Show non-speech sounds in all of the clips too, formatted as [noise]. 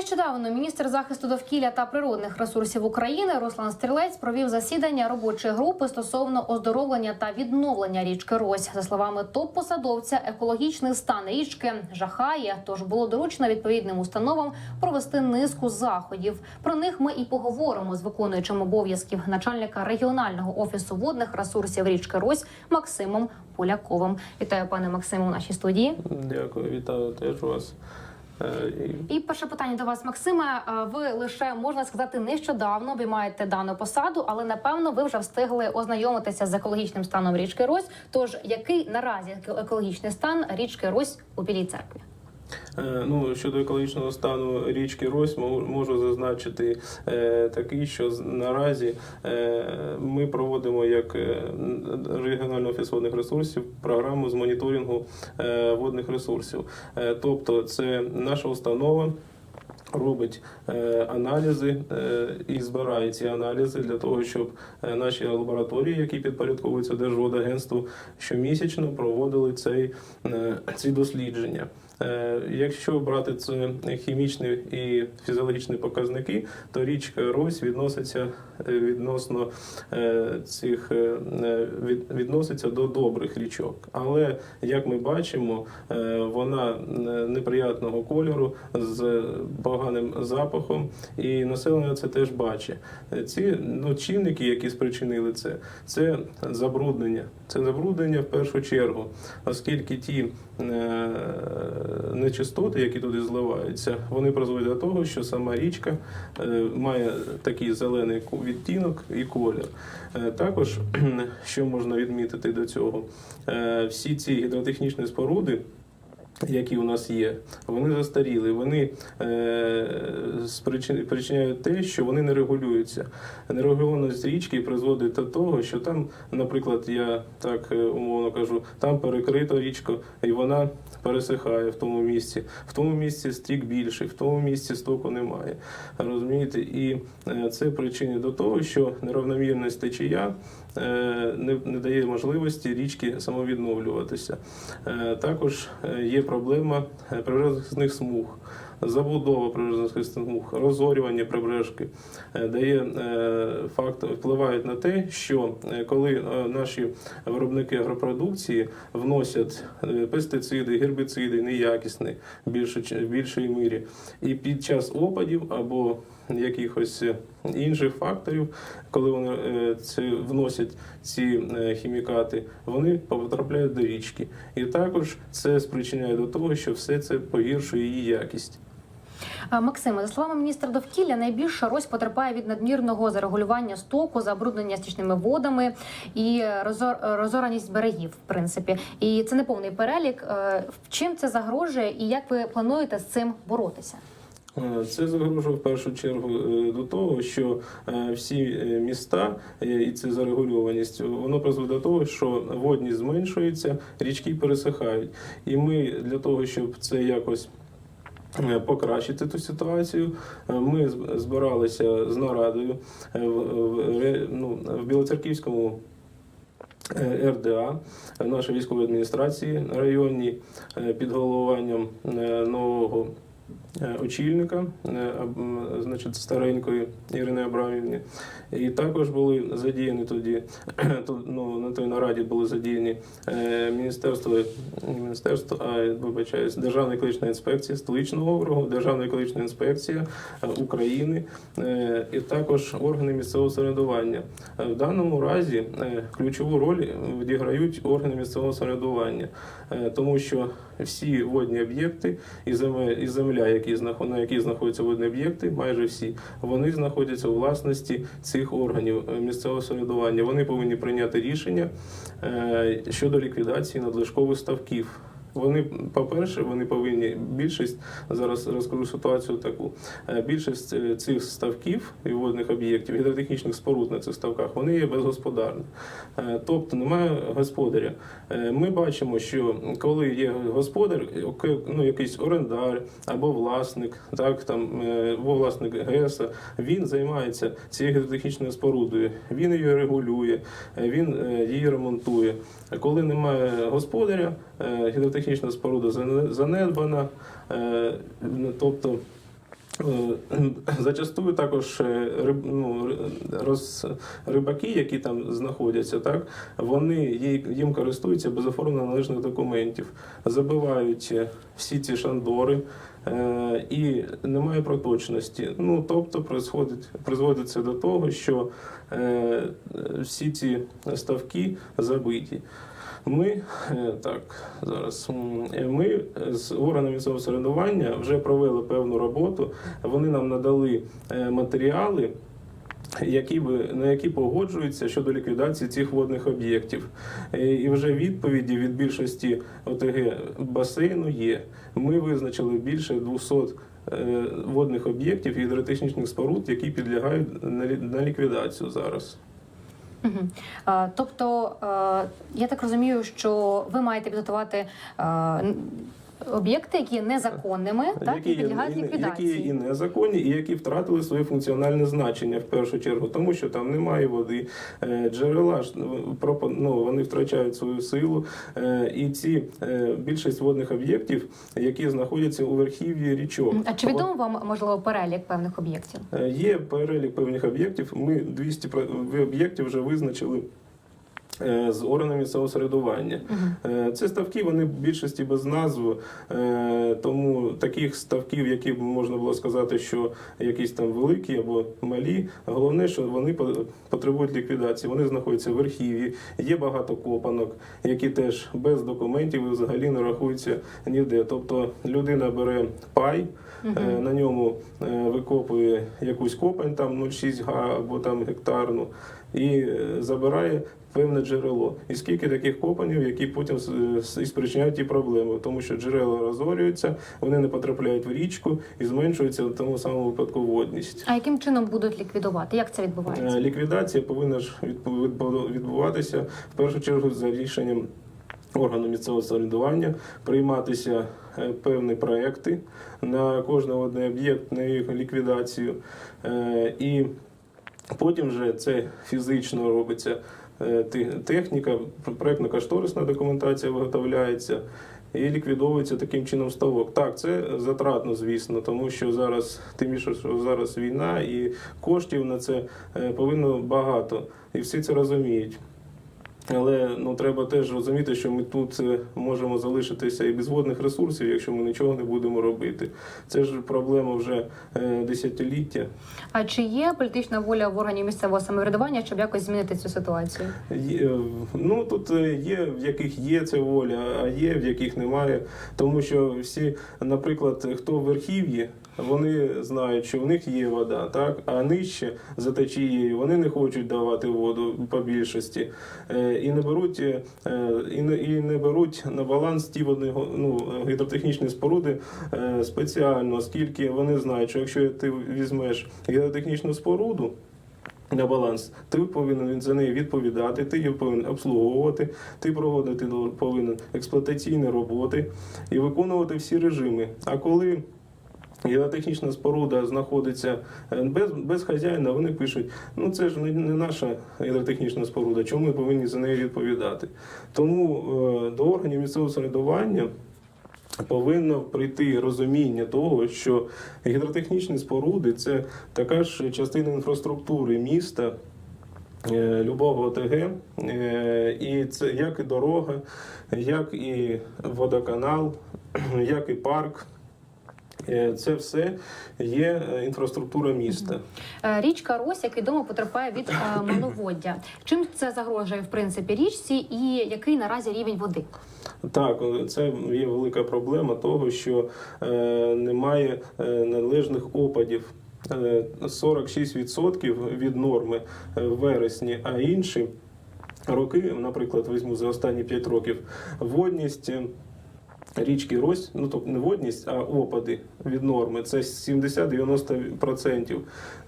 Нещодавно міністр захисту довкілля та природних ресурсів України Руслан Стрілець провів засідання робочої групи стосовно оздоровлення та відновлення річки Рось. За словами топ-посадовця, екологічний стан річки жахає. Тож було доручено відповідним установам провести низку заходів. Про них ми і поговоримо з виконуючим обов'язків начальника регіонального офісу водних ресурсів річки Рось Максимом Поляковим. Вітаю, пане Максиму, в нашій студії. Дякую, вітаю теж вас. Е, і перше питання до вас, Максиме. Е, Ви лише можна сказати нещодавно обіймаєте дану посаду, але напевно ви вже встигли ознайомитися з екологічним станом річки Рось. Тож який наразі екологічний стан річки Рось у Білій церкві? Е, Ну, щодо екологічного стану річки Рось, можу зазначити е, такий, що наразі е, ми проводимо як регіональний офіс водних ресурсів програму з моніторингу водних ресурсів. Тобто, це наша установа. Робить е, аналізи е, і збирає ці аналізи для того, щоб наші лабораторії, які підпорядковуються Держводагентству, щомісячно проводили цей, е, ці дослідження. Е, Якщо брати це хімічні і фізіологічні показники, то річка Рось відноситься е, відносно е, цих відноситься до добрих річок. Але як ми бачимо, вона неприятного кольору з поганим запахом, і населення це теж бачить. Ці ну, чинники, які спричинили це, це забруднення. Це забруднення в першу чергу, оскільки ті нечистоти, які туди зливаються, вони призводять до того, що сама річка е, має такий зелений відтінок і колір. Е, Також, [clears throat] що можна відмітити до цього, е, всі ці гідротехнічні споруди. Які у нас є, вони застаріли. Вони е, причиняють те, що вони не регулюються. Нерегульованість річки призводить до того, що там, наприклад, я так е, умовно кажу, там перекрита річка, і вона пересихає в тому місці. В тому місці стік більший, в тому місці стоку немає. Розумієте, і е, це причини до того, що неравномірність течія е, не, не дає можливості річки самовідновлюватися. Також є проблема природних смуг. Забудова прибережних смуг, розорювання прибережки е, дає е, факт, впливають на те, що е, коли наші виробники агропродукції вносять пестициди, гербіциди неякісні в більшій мірі, і під час опадів або якихось інших факторів, коли вони це вносять ці хімікати, вони потрапляють до річки. І також це спричиняє до того, що все це погіршує її якість. Е, Максиме, за словами міністра довкілля, найбільше Рось потерпає від надмірного зарегулювання стоку, забруднення стічними водами і розораність берегів, в принципі. І це не повний перелік. Е, Чим це загрожує, і як ви плануєте з цим боротися? Е, Це загрожує в першу чергу до того, що всі міста і це зарегульованість, воно призводить до того, що водність зменшується, річки пересихають. І ми для того, щоб це якось. Е, Покращити ту ситуацію. Е, Ми збиралися з нарадою е, в, ну, в Білоцерківському РДА в військової адміністрації районній під головуванням нового очільника, е, аб- м, значить, старенької Ірини Абрамівни. І також були задіяні тоді, [clears throat] ну, на той нараді були задіяні е, міністерство, міністерство, а вибачаюсь, Державна екологічна інспекція столичного округу, Державна екологічна інспекція е, України е, і також органи місцевого самоврядування. Е, В даному разі е, ключову роль відіграють органи місцевого самоврядування, е, тому що всі водні об'єкти і земля, земля, які на якій знаходяться водні об'єкти, майже всі, вони знаходяться у власності цих органів е, місцевого самоврядування. Вони повинні прийняти рішення е, щодо ліквідації надлишкових ставків. Вони, по-перше, вони повинні більшість зараз розкажу ситуацію таку. е, Більшість е, цих ставків і водних об'єктів, гідротехнічних споруд на цих ставках, вони є безгосподарні. Е, Тобто немає господаря. Ми бачимо, що коли є господар, ну, якийсь орендар або власник, так там або власник ГЕСа, він займається цією гідротехнічною спорудою, він її регулює, він її ремонтує. Коли немає господаря, е, гідротехнічна споруда занедбана, е, тобто Е, Зачастую також е, ну, роз, рибаки, які там знаходяться, так, вони їм користуються без оформлення належних документів, забивають всі ці шандори. І немає проточності. Ну тобто призводиться до того, що всі ці ставки забиті. Ми е, так зараз е, ми з органами місцевого самоврядування вже провели певну роботу. Вони нам надали е, матеріали. Які би на які погоджуються щодо ліквідації цих водних об'єктів, і вже відповіді від більшості ОТГ басейну є. Ми визначили більше 200 е, водних об'єктів гідротехнічних споруд, які підлягають на ліквідацію зараз. Угу. Тобто, е, я так розумію, що ви маєте підготувати е, об'єкти, які є незаконними, так і підлягають і, ліквідації. які і незаконні, і які втратили своє функціональне значення в першу чергу, тому що там немає води, е, джерела ну, ну, вони втрачають свою силу. е, І ці е, більшість водних об'єктів, які знаходяться у верхів'ї річок. А чи відомо вам можливо перелік певних об'єктів? Є перелік певних об'єктів. Ми 200 про- об'єктів вже визначили. Е, З органами місцевого середування. Е, Це ставки, вони в більшості без назв, е, тому таких ставків, які б можна було сказати, що якісь там великі або малі. Головне, що вони по- потребують ліквідації. Вони знаходяться в верхів'ї, є багато копанок, які теж без документів і взагалі не рахуються ніде. Тобто людина бере пай. Е, На ньому викопує якусь копань, там 0,6 га або там гектарну, і е, забирає певне джерело. І скільки таких копанів, які потім с- і спричиняють ті проблеми, тому що джерела розорюються, вони не потрапляють в річку і зменшується в тому самому випадку водність. А яким чином будуть ліквідувати? Як це відбувається? Е, Ліквідація повинна ж відбуватися в першу чергу за рішенням органу місцевого самоврядування, прийматися е, певні проекти на кожен один об'єкт на їх ліквідацію. Е, І потім вже це фізично робиться е, техніка, проєктно кошторисна документація виготовляється. І ліквідовується таким чином ставок. Так, це затратно, звісно, тому що зараз, тим що зараз війна, і коштів на це е, повинно багато, і всі це розуміють. Але ну треба теж розуміти, що ми тут е, можемо залишитися і без водних ресурсів, якщо ми нічого не будемо робити. Це ж проблема вже е, десятиліття. А чи є політична воля в органів місцевого самоврядування, щоб якось змінити цю ситуацію? Є, ну тут е, є в яких є ця воля, а є в яких немає. Тому що всі, наприклад, хто в верхів'ї, вони знають, що в них є вода, так а нижче за течією вони не хочуть давати воду по більшості Е, і не беруть е, і не, і не беруть на баланс ті го- ну, гідротехнічні споруди е, спеціально, оскільки вони знають, що якщо ти візьмеш гідротехнічну споруду на баланс, ти повинен за неї відповідати, ти її повинен обслуговувати, ти проводити повинен експлуатаційні роботи і виконувати всі режими. А коли Геотехнічна споруда знаходиться е, без, без хазяїна, вони пишуть: ну це ж не, не наша гідротехнічна споруда, чому ми повинні за неї відповідати? Тому е, до органів місцевого самоврядування повинно прийти розуміння того, що гідротехнічні споруди це така ж частина інфраструктури міста. е, Любого ОТГ, Е, і це як і дорога, як і водоканал, [clears throat] як і парк. Е, Це все є е, інфраструктура міста. Е, Річка Рось, як відомо, потерпає від [coughs] маловоддя. Чим це загрожує в принципі річці, і який наразі рівень води? Так, це є велика проблема того, що немає належних опадів. Е, 46% від норми в вересні, а інші роки, наприклад, візьму за останні 5 років, водність. Річки Рось, ну тобто не водність, а опади від норми. Це 70-90%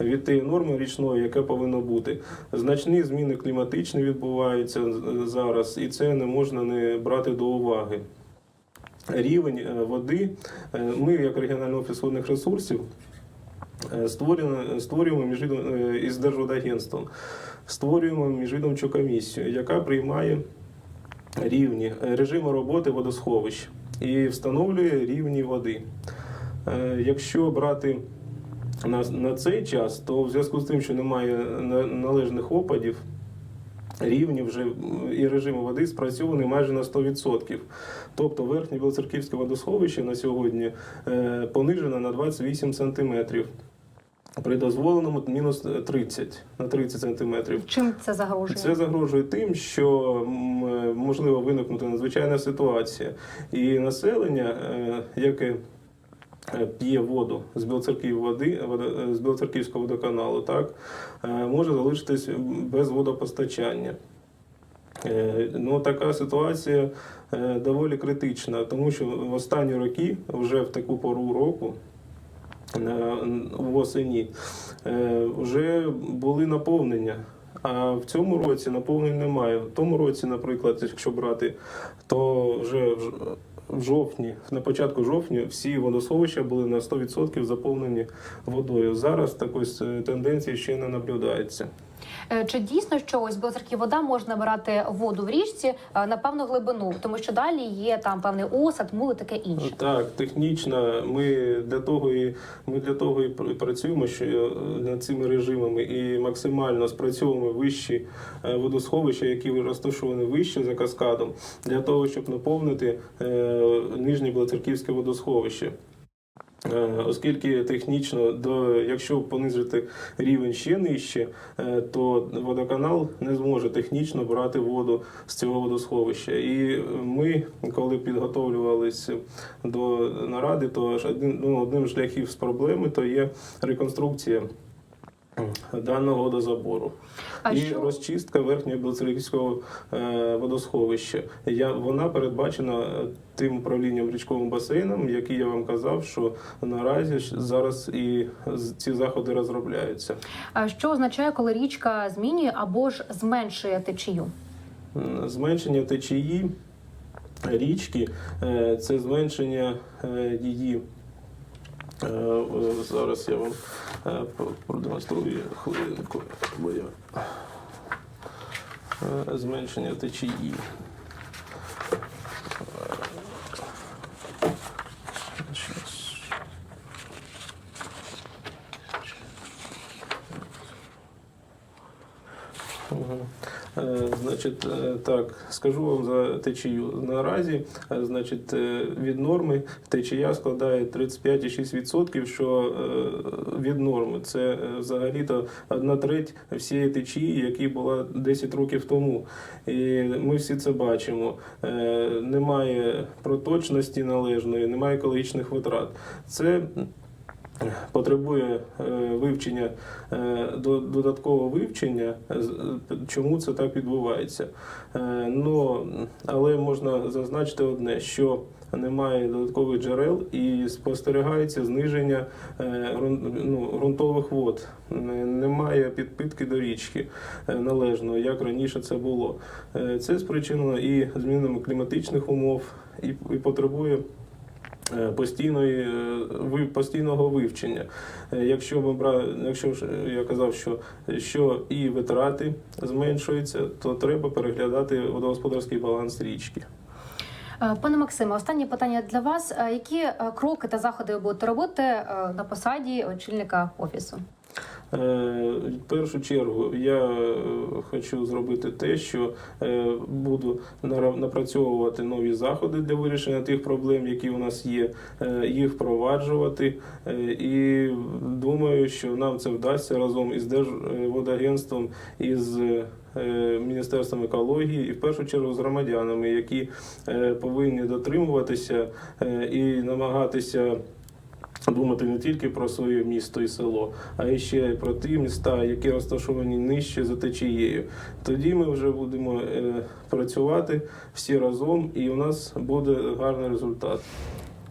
від тієї норми річної, яка повинна бути. Значні зміни кліматичні відбуваються е, зараз, і це не можна не брати до уваги. Рівень е, води. е, Ми, як регіональний офіс водних ресурсів, створюємо, е, із Держводагентством, створюємо міжвідомчу комісію, яка приймає рівні режими роботи водосховищ і встановлює рівні води. Е, Якщо брати на, цей час, то в зв'язку з тим, що немає на- належних опадів, рівні вже і режиму води спрацьований майже на 100%. Тобто верхнє Білоцерківське водосховище на сьогодні е, понижено на 28 сантиметрів. При дозволеному мінус 30 на 30 сантиметрів. Чим це загрожує? Це загрожує тим, що е, можливо виникнути надзвичайна ситуація, і населення, е, яке е, п'є воду з Білоцерків води, е, з Білоцерківського водоканалу, так е, може залишитись без водопостачання. Е, Ну, така ситуація е, доволі критична, тому що в останні роки, вже в таку пору року, е, восені, осені вже були наповнення. А в цьому році наповнень немає. В тому році, наприклад, якщо брати, то вже в жовтні, на початку жовтня, всі водосховища були на 100% заповнені водою. Зараз такої с- тенденції ще не наблюдається. Е, Чи дійсно що ось Білоцерків вода може набирати воду в річці е, на певну глибину, тому що далі є там певний осад, мул і таке інше. Так, технічно, ми для того і ми для того і працюємо, що е, над цими режимами і максимально спрацьовуємо вищі водосховища, які розташовані вище за каскадом, для того, щоб наповнити нижнє Білоцерківське водосховище. Е, Оскільки технічно, до, якщо понизити рівень ще нижче, е, то водоканал не зможе технічно брати воду з цього водосховища. І ми, коли підготовлювалися до наради, то один, ну, одним з шляхів з проблеми то є реконструкція даного водозабору А і що розчистка верхнього білоцерківського е, водосховища. Я, вона передбачена е, тим управлінням річковим басейном, який я вам казав, що наразі зараз і ці заходи розробляються. а що означає, коли річка змінює або ж зменшує течію? Зменшення течії річки е, це зменшення її. Е, е, Зараз я вам е, продемонструю хвилинку, Е, зменшення течії. Е, Значить, е, так, скажу вам за течію. Наразі, е, значить, від норми течія складає 35,6%, що від норми. Це взагалі-то одна треть всієї течії, яка була 10 років тому. І ми всі це бачимо. Немає проточності належної, немає екологічних витрат. Це потребує е, вивчення, е, до- додаткового вивчення, чому це так відбувається. Ну, але можна зазначити одне, що немає додаткових джерел і спостерігається зниження ну, ґрунтових вод. Немає підпитки до річки належно, як раніше це було. Це спричинено і змінами кліматичних умов, і, потребує постійної е, постійного вивчення. Е, Якщо ми бра, якщо е, я казав, що, що і витрати зменшуються, то треба переглядати водогосподарський баланс річки. Е, Пане Максиме, останнє питання для вас: Е, які е, кроки та заходи ви будете робити е, на посаді очільника офісу? Е, В першу чергу я е, хочу зробити те, що е, буду напрацьовувати нові заходи для вирішення тих проблем, які у нас є, їх впроваджувати. І думаю, що нам це вдасться разом із Держводагентством, із Міністерством екології і в першу чергу з громадянами, які повинні дотримуватися і намагатися думати не тільки про своє місто і село, а і ще й про ті міста, які розташовані нижче за течією. Тоді ми вже будемо е, працювати всі разом, і у нас буде гарний результат.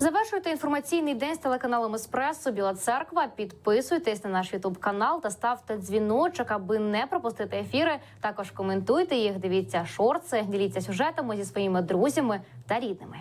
Завершуйте інформаційний день з телеканалом Еспресо Біла Церква. Підписуйтесь на наш Ютуб канал та ставте дзвіночок, аби не пропустити ефіри. Також коментуйте їх, дивіться шорти, діліться сюжетами зі своїми друзями та рідними.